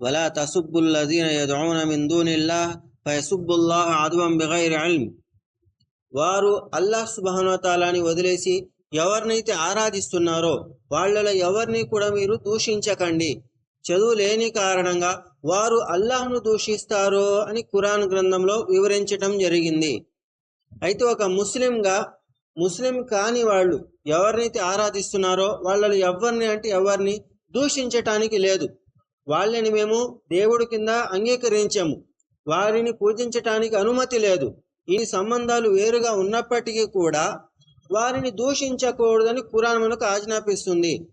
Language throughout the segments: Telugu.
ولا تسبوا الذين يدعون من دون الله فيسبوا الله عدوا بغير علم. వారు అల్లాహ్ సుబహానతాలాని వదిలేసి ఎవరినైతే ఆరాధిస్తున్నారో వాళ్ళలో ఎవరిని కూడా మీరు దూషించకండి. చదువు లేని కారణంగా వారు అల్లాహ్ను దూషిస్తారో అని ఖురాన్ గ్రంథంలో వివరించటం జరిగింది. అయితే ఒక ముస్లింగా ముస్లిం కాని వాళ్ళు ఎవరినైతే ఆరాధిస్తున్నారో వాళ్ళలో ఎవరిని అంటే ఎవరిని దూషించటానికి లేదు. వాళ్ళని మేము దేవుడి కింద అంగీకరించాము. వారిని పూజించటానికి అనుమతి లేదు. ఈ సంబంధాలు వేరుగా ఉన్నప్పటికీ కూడా వారిని దూషించకూడదని ఖురాన్ మనకు ఆజ్ఞాపిస్తుంది.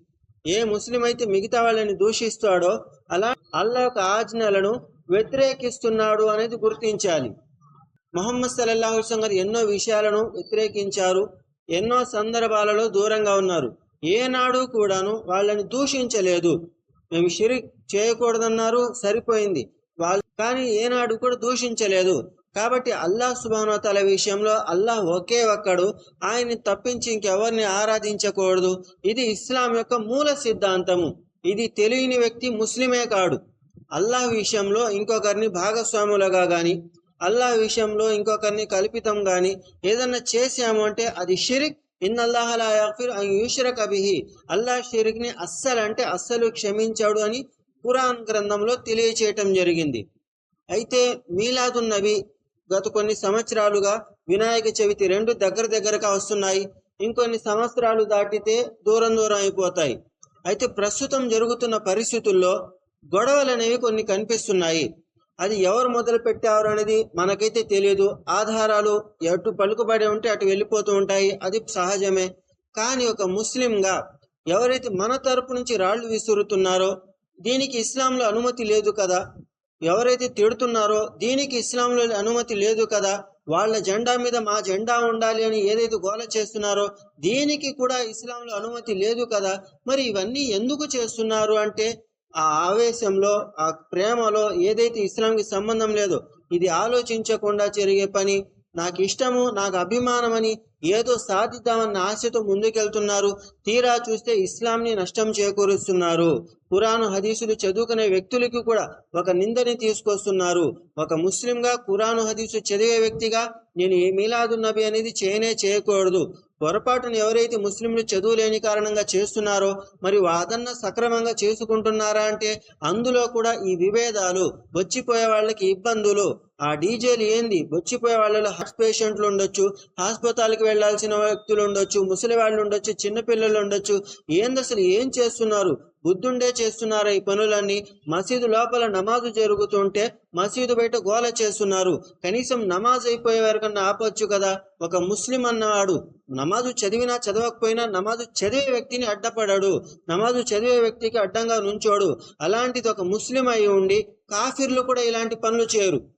ఏ ముస్లిం అయితే మిగతా వాళ్ళని దూషిస్తాడో అలా అల్లా యొక్క ఆజ్ఞలను వ్యతిరేకిస్తున్నాడు అనేది గుర్తించాలి. మొహమ్మద్ సల్లల్లాహు గారు ఎన్నో విషయాలను వ్యతిరేకించారు. ఎన్నో సందర్భాలలో దూరంగా ఉన్నారు. ఏనాడు కూడాను వాళ్ళని దూషించలేదు. మేము షిరిక్ చేయకూడదన్నారు సరిపోయింది. వాళ్ళు కానీ ఏనాడు కూడా దూషించలేదు. కాబట్టి అల్లాహ్ సుబానతల విషయంలో అల్లాహ్ ఒకే ఒక్కడు. ఆయన్ని తప్పించి ఇంకెవరిని ఆరాధించకూడదు. ఇది ఇస్లాం యొక్క మూల సిద్ధాంతము. ఇది తెలియని వ్యక్తి ముస్లిమే కాడు. అల్లాహ్ విషయంలో ఇంకొకరిని భాగస్వాములుగా గాని అల్లాహ్ విషయంలో ఇంకొకరిని కల్పితం గాని ఏదన్నా చేశాము అంటే అది షిరిక్. ఇన్నల్లాహ లా యగ్ఫిర్ అన్ యుష్రక బిహి. అల్లాహ్ షిరిక్ని అస్సలు అంటే అస్సలు క్షమించాడు అని ఖురాన్ గ్రంథంలో తెలియచేయటం జరిగింది. అయితే మీలాదున్ నబి గత కొన్ని సంవత్సరాలుగా వినాయక చవితి రెండు దగ్గర దగ్గరగా వస్తున్నాయి. ఇంకొన్ని సంవత్సరాలు దాటితే దూరం దూరం అయిపోతాయి. అయితే ప్రస్తుతం జరుగుతున్న పరిస్థితుల్లో గొడవలు అనేవి కొన్ని కనిపిస్తున్నాయి. అది ఎవరు మొదలు పెట్టారు అనేది మనకైతే తెలియదు ఆధారాలు ఎటు పలుకుబడి ఉంటే అటు వెళ్ళిపోతూ ఉంటాయి. అది సహజమే. కానీ ఒక ముస్లింగా ఎవరైతే మన తరపు నుంచి రాళ్ళు విసురుతున్నారో దీనికి ఇస్లాంలో అనుమతి లేదు కదా? ఎవరైతే తిడుతున్నారో దీనికి ఇస్లాంలో అనుమతి లేదు కదా? వాళ్ళ జెండా మీద మా జెండా ఉండాలి అని ఏదైతే గోల చేస్తున్నారో దీనికి కూడా ఇస్లాంలో అనుమతి లేదు కదా? మరి ఇవన్నీ ఎందుకు చేస్తున్నారు అంటే ఆ ఆవేశంలో ఆ ప్రేమలో ఏదైతే ఇస్లాంకి సంబంధం లేదో ఇది ఆలోచించకుండా జరిగే పని నాకు ఇష్టము నాకు అభిమానమని ఏదో సాధిద్దామన్న ఆశతో ముందుకెళ్తున్నారు. తీరా చూస్తే ఇస్లాంని నష్టం చేకూరుస్తున్నారు. కురాను హదీసులు చదువుకునే వ్యక్తులకి కూడా ఒక నిందని తీసుకొస్తున్నారు. ఒక ముస్లింగా కురాను హదీసు చదివే వ్యక్తిగా నేను ఏ మీలాదు నబి అనేది చేయనే చేయకూడదు. పొరపాటును ఎవరైతే ముస్లింలు చదువు లేని కారణంగా చేస్తున్నారో మరి వాదన్న సక్రమంగా చేసుకుంటున్నారా అంటే అందులో కూడా ఈ విభేదాలు వచ్చిపోయే వాళ్ళకి ఇబ్బందులు. ఆ డీజేలు ఏంది? వచ్చిపోయే వాళ్ళలో హార్ట్ పేషెంట్లు ఉండొచ్చు హాస్పిటల్కి వెళ్ళాల్సిన వ్యక్తులు ఉండొచ్చు ముసలి వాళ్ళు ఉండొచ్చు చిన్నపిల్లలు ఉండొచ్చు. ఏంది అసలు? ఏం చేస్తున్నారు? బుద్ధుండే చేస్తున్నారా ఈ పనులన్నీ. మసీదు లోపల నమాజు జరుగుతుంటే మసీదు బయట గోల చేస్తున్నారు. కనీసం నమాజ్ అయిపోయే వరకన్నా ఆపొచ్చు కదా. ఒక ముస్లిం అన్నవాడు నమాజు చదివినా చదవకపోయినా నమాజు చదివే వ్యక్తిని అడ్డపడాడు. నమాజు చదివే వ్యక్తికి అడ్డంగా నుంచోడు. అలాంటిది ఒక ముస్లిం అయి ఉండి కాఫీర్లు కూడా ఇలాంటి పనులు చేయరు.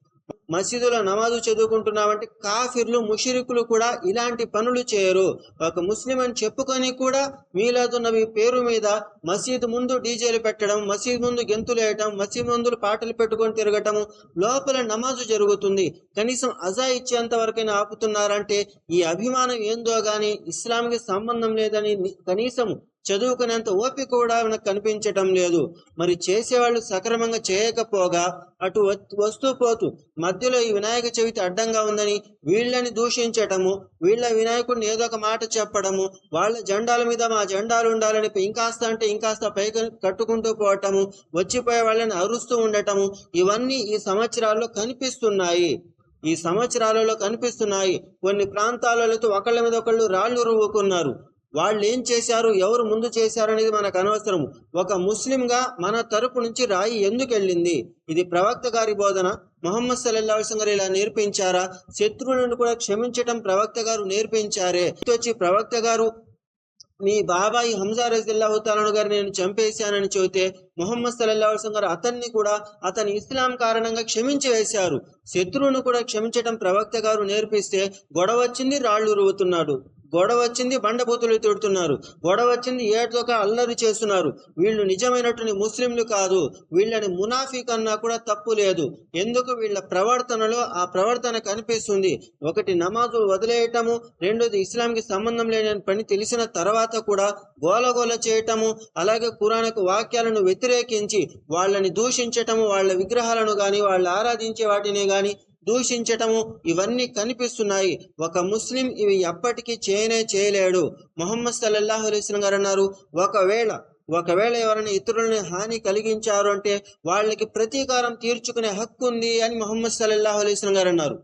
మసీదులో నమాజు చదువుకుంటున్నామంటే కాఫిర్లు ముషిరికులు కూడా ఇలాంటి పనులు చేయరు. ఒక ముస్లిం అని చెప్పుకొని కూడా మీలాదు నబీ పేరు మీద మసీదు ముందు డీజేలు పెట్టడం మసీదు ముందు గెంతులు వేయటం మసీదు ముందు పాటలు పెట్టుకొని తిరగటము లోపల నమాజు జరుగుతుంది. కనీసం అజా ఇచ్చేంత వరకైనా ఆపుతున్నారంటే ఈ అభిమానం ఏందో గాని ఇస్లాంకి సంబంధం లేదని కనీసం చదువుకునేంత ఓపిక కూడా మనకు కనిపించటం లేదు. మరి చేసేవాళ్ళు సక్రమంగా చేయకపోగా అటు వస్తూ పోతూ మధ్యలో ఈ వినాయక చవితి అడ్డంగా ఉందని వీళ్ళని దూషించటము వీళ్ళ వినాయకుడిని ఏదో ఒక మాట చెప్పడము వాళ్ళ జెండాల మీద మా జెండాలు ఉండాలని ఇంకాస్త అంటే ఇంకాస్త పైకి కట్టుకుంటూ పోవటము వచ్చిపోయే వాళ్ళని అరుస్తూ ఉండటము ఇవన్నీ ఈ సంవత్సరాల్లో కనిపిస్తున్నాయి. ఈ సంవత్సరాలలో కనిపిస్తున్నాయి. కొన్ని ప్రాంతాలలో ఒకళ్ళ మీద ఒకళ్ళు రాళ్ళు రువ్వుకున్నారు. వాళ్ళు ఏం చేశారు ఎవరు ముందు చేశారు అనేది మనకు అనవసరం ఒక ముస్లింగా మన తరపు నుంచి రాయి ఎందుకు వెళ్ళింది? ఇది ప్రవక్త గారి బోధన. మొహమ్మద్ సల్లల్లాహు గారు ఇలా నేర్పించారా? శత్రువులను కూడా క్షమించటం ప్రవక్త గారు నేర్పించారే. వచ్చి ప్రవక్త గారు మీ బాబాయి హంజా రజిల్లాహు తాలను గారు నేను చంపేశానని చెబితే మొహమ్మద్ సల్లల్లా అలైహి గారు అతన్ని కూడా అతని ఇస్లాం కారణంగా క్షమించి వేశారు. శత్రువును కూడా క్షమించటం ప్రవక్త గారు నేర్పిస్తే గొడవ వచ్చింది రాళ్ళు రువుతున్నాడు గొడవ వచ్చింది బండబూతులు తిడుతున్నారు. గొడవ వచ్చింది ఏటొక అల్లరి చేస్తున్నారు. వీళ్ళు నిజమైనటువంటి ముస్లింలు కాదు. వీళ్ళని మునాఫిక్ అన్నా కూడా తప్పు లేదు. ఎందుకు? వీళ్ళ ప్రవర్తనలో ఆ ప్రవర్తన కనిపిస్తుంది. ఒకటి నమాజు వదిలేయటము రెండోది ఇస్లాంకి సంబంధం లేని పని తెలిసిన తర్వాత కూడా గోలగోల చేయటము అలాగే కురానకు వాక్యాలను వ్యతిరేకించి వాళ్ళని దూషించటము వాళ్ళ విగ్రహాలను గాని వాళ్ళు ఆరాధించే వాటిని కానీ దూషించటము ఇవన్నీ కనిపిస్తున్నాయి. ఒక ముస్లిం ఇవి ఎప్పటికీ చేయనే చేయలేడు. మొహమ్మద్ సల్లల్లాహు అలైస్లం గారు అన్నారు ఒకవేళ ఒకవేళ ఎవరైనా ఇతరులని హాని కలిగించారు అంటే వాళ్ళకి ప్రతీకారం తీర్చుకునే హక్కు ఉంది అని మొహమ్మద్ సల్లల్లాహు అలైస్లం గారు అన్నారు.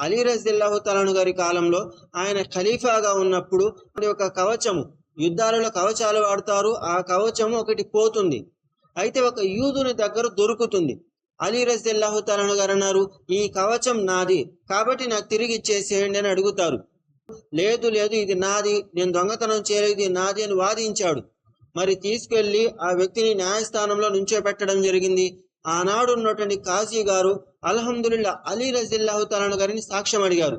అలీ రజిల్లాహు తలాను గారి కాలంలో ఆయన ఖలీఫాగా ఉన్నప్పుడు అది ఒక కవచము. యుద్ధాలలో కవచాలు వాడతారు. ఆ కవచము ఒకటి పోతుంది. అయితే ఒక యూదుని దగ్గర దొరుకుతుంది. అలీ రజిల్లాహు తలాను గారు అన్నారు ఈ కవచం నాది కాబట్టి నాకు తిరిగి ఇచ్చేసేయండి అని అడుగుతారు. లేదు లేదు ఇది నాది నేను దొంగతనం చేయలేదు ఇది నాది అని వాదించాడు. మరి తీసుకెళ్ళి ఆ వ్యక్తిని న్యాయస్థానంలో నుంచోబెట్టడం జరిగింది. ఆనాడు ఉన్నటువంటి కాజీ గారు అల్హమ్దుల్లా అలీ రజిల్లాహు తలాను గారిని సాక్ష్యం అడిగారు.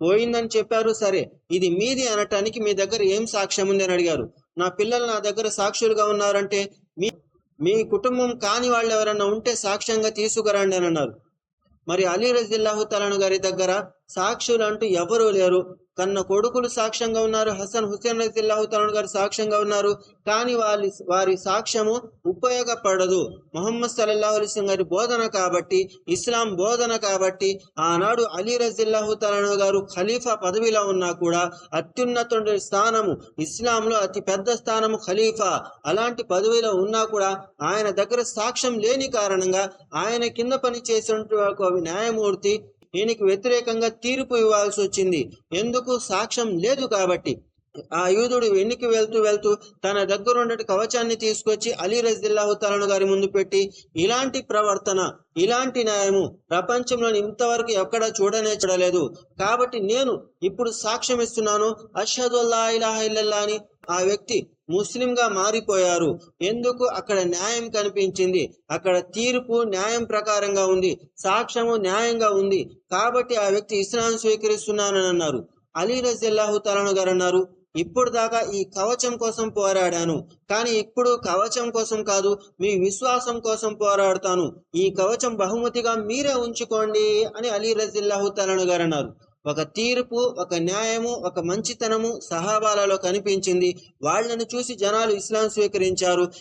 పోయిందని చెప్పారు సరే ఇది మీది అనటానికి మీ దగ్గర ఏం సాక్ష్యం ఉంది అని అడిగారు. నా పిల్లలు నా దగ్గర సాక్షులుగా ఉన్నారంటే మీ మీ కుటుంబం కాని వాళ్ళు ఎవరన్నా ఉంటే సాక్ష్యంగా తీసుకురండి అని అన్నారు. మరి అలీ రజిల్లాహు తలాను గారి దగ్గర సాక్షులు అంటూ ఎవరూ లేరు. కన్న కొడుకులు సాక్ష్యంగా ఉన్నారు. హసన్ హుసేన్ రజిల్లాహుతాను గారు సాక్ష్యంగా ఉన్నారు. కానీ వారి వారి సాక్ష్యము ఉపయోగపడదు. మొహమ్మద్ సల్లల్లాహు అలిస్లం గారి బోధన కాబట్టి ఇస్లాం బోధన కాబట్టి ఆనాడు అలీ రజిల్లాహుతాను గారు ఖలీఫా పదవిలో ఉన్నా కూడా అత్యున్నత స్థానము ఇస్లాంలో అతి పెద్ద స్థానము ఖలీఫా అలాంటి పదవిలో ఉన్నా కూడా ఆయన దగ్గర సాక్ష్యం లేని కారణంగా ఆయన కింద పని చేసినటువంటి న్యాయమూర్తి ఈయనకి వ్యతిరేకంగా తీర్పు ఇవ్వాల్సి వచ్చింది. ఎందుకు? సాక్ష్యం లేదు కాబట్టి. ఆ యూదుడు వెన్నికి వెళ్తూ వెళ్తూ తన దగ్గర కవచాన్ని తీసుకొచ్చి అలీ రజిల్లాహు తలను గారి ముందు పెట్టి ఇలాంటి ప్రవర్తన ఇలాంటి న్యాయము ప్రపంచంలో ఇంతవరకు ఎక్కడ చూడనే చూడలేదు. కాబట్టి నేను ఇప్పుడు సాక్ష్యం ఇస్తున్నాను. అషదుల్లా ఇలాహ ఇల్లల్లా అని ఆ వ్యక్తి ముస్లింగా మారిపోయారు. ఎందుకు? అక్కడ న్యాయం కనిపించింది. అక్కడ తీర్పు న్యాయం ప్రకారంగా ఉంది. సాక్ష్యము న్యాయంగా ఉంది. కాబట్టి ఆ వ్యక్తి ఇస్లాం స్వీకరిస్తున్నానని అన్నారు. అలీ రజిల్లాహు తలను గారు అన్నారు ఇప్పుడు దాకా ఈ కవచం కోసం పోరాడాను. కానీ ఇప్పుడు కవచం కోసం కాదు మీ విశ్వాసం కోసం పోరాడతాను. ఈ కవచం బహుమతిగా మీరే ఉంచుకోండి అని అలీ రజిల్లాహు తలను గారు అన్నారు. ఒక తీర్పు ఒక న్యాయము ఒక మంచితనము సహాబాలలో కనిపించింది. వాళ్ళను చూసి జనాలు ఇస్లాం స్వీకరించారు.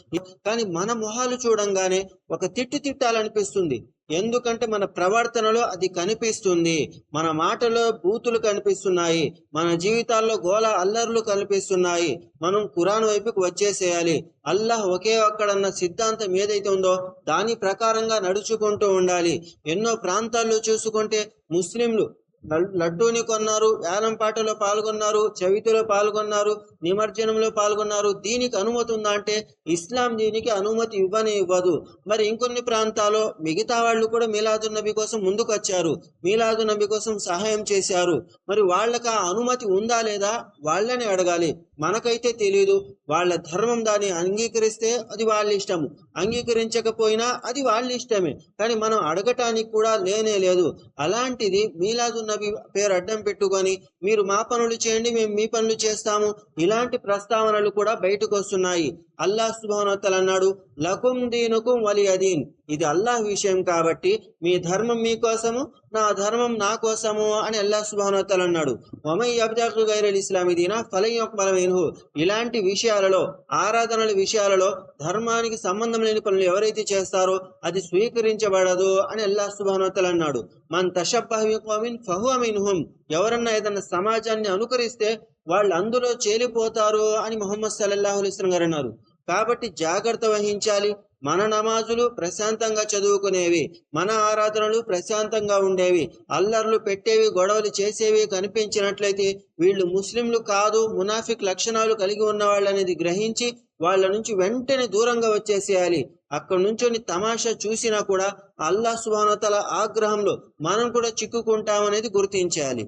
కానీ మన మొహాలు చూడంగానే ఒక తిట్టు తిట్టాలనిపిస్తుంది. ఎందుకంటే మన ప్రవర్తనలో అది కనిపిస్తుంది. మన మాటలో బూతులు కనిపిస్తున్నాయి. మన జీవితాల్లో గోల అల్లర్లు కనిపిస్తున్నాయి. మనం కురాన్ వైపుకు వచ్చేసేయాలి. అల్లాహ్ ఒకే ఒక్కడన్న సిద్ధాంతం ఏదైతే ఉందో దాని ప్రకారంగా నడుచుకుంటూ ఉండాలి. ఎన్నో ప్రాంతాల్లో చూసుకుంటే ముస్లింలు లడ్డూని కొన్నారు వేలం పాటలో పాల్గొన్నారు చవితిలో పాల్గొన్నారు నిమజ్జనంలో పాల్గొన్నారు. దీనికి అనుమతి ఉందా అంటే ఇస్లాం దీనికి అనుమతి ఇవ్వని ఇవ్వదు. మరి ఇంకొన్ని ప్రాంతాల్లో మిగతా వాళ్ళు కూడా మీలాదు నబీ కోసం ముందుకు వచ్చారు మీలాదు నబీ కోసం సహాయం చేశారు. మరి వాళ్ళకి ఆ అనుమతి ఉందా లేదా? వాళ్ళని అడగాలి. మనకైతే తెలియదు వాళ్ళ ధర్మం దాన్ని అంగీకరిస్తే అది వాళ్ళ ఇష్టము. అంగీకరించకపోయినా అది వాళ్ళ ఇష్టమే. కానీ మనం అడగటానికి కూడా లేనే లేదు. అలాంటిది మీలాదు నబీ పేరు అడ్డం పెట్టుకొని మీరు మా పనులు చేయండి మేము మీ పనులు చేస్తాము. ఇలాంటి ప్రస్తావనలు కూడా బయటకు వస్తున్నాయి. అల్లాహ్ సుబానోత్తల్ అన్నాడు లకుం దీనుకుం వలియదీన్. ఇది అల్లాహ్ విషయం కాబట్టి మీ ధర్మం మీకోసము నా ధర్మం నా కోసము అని అల్లాహ్ సుబానోత్తల్ అన్నాడు. మమై అబ్దాకు గైరల్ ఇస్లామీ దీనా ఫలయొక్బలమైనహు ఇలాంటి విషయాలలో ఆరాధనల విషయాలలో ధర్మానికి సంబంధం లేని పనులు ఎవరైతే చేస్తారో అది స్వీకరించబడదు అని అల్లా సుబానోత్తల్ అన్నాడు. మన్ తషబ్బహ్ ఫహు అమిన్హుం ఎవరన్నా ఏదన్నా సమాజాన్ని అనుకరిస్తే వాళ్ళు అందులో చేలిపోతారు అని మొహమ్మద్ సల్లల్లాహు అలైస్లం గారు అన్నారు. కాబట్టి జాగ్రత్త వహించాలి. మన నమాజులు ప్రశాంతంగా చదువుకునేవి మన ఆరాధనలు ప్రశాంతంగా ఉండేవి అల్లర్లు పెట్టేవి గొడవలు చేసేవి కనిపించినట్లయితే వీళ్ళు ముస్లింలు కాదు మునాఫిక్ లక్షణాలు కలిగి ఉన్న వాళ్ళనేది గ్రహించి వాళ్ళ నుంచి వెంటనే దూరంగా వచ్చేసేయాలి. అక్కడ నుంచొని తమాషా చూసినా కూడా అల్లా సుహానతల ఆగ్రహంలో మనం కూడా చిక్కుకుంటామనేది గుర్తించాలి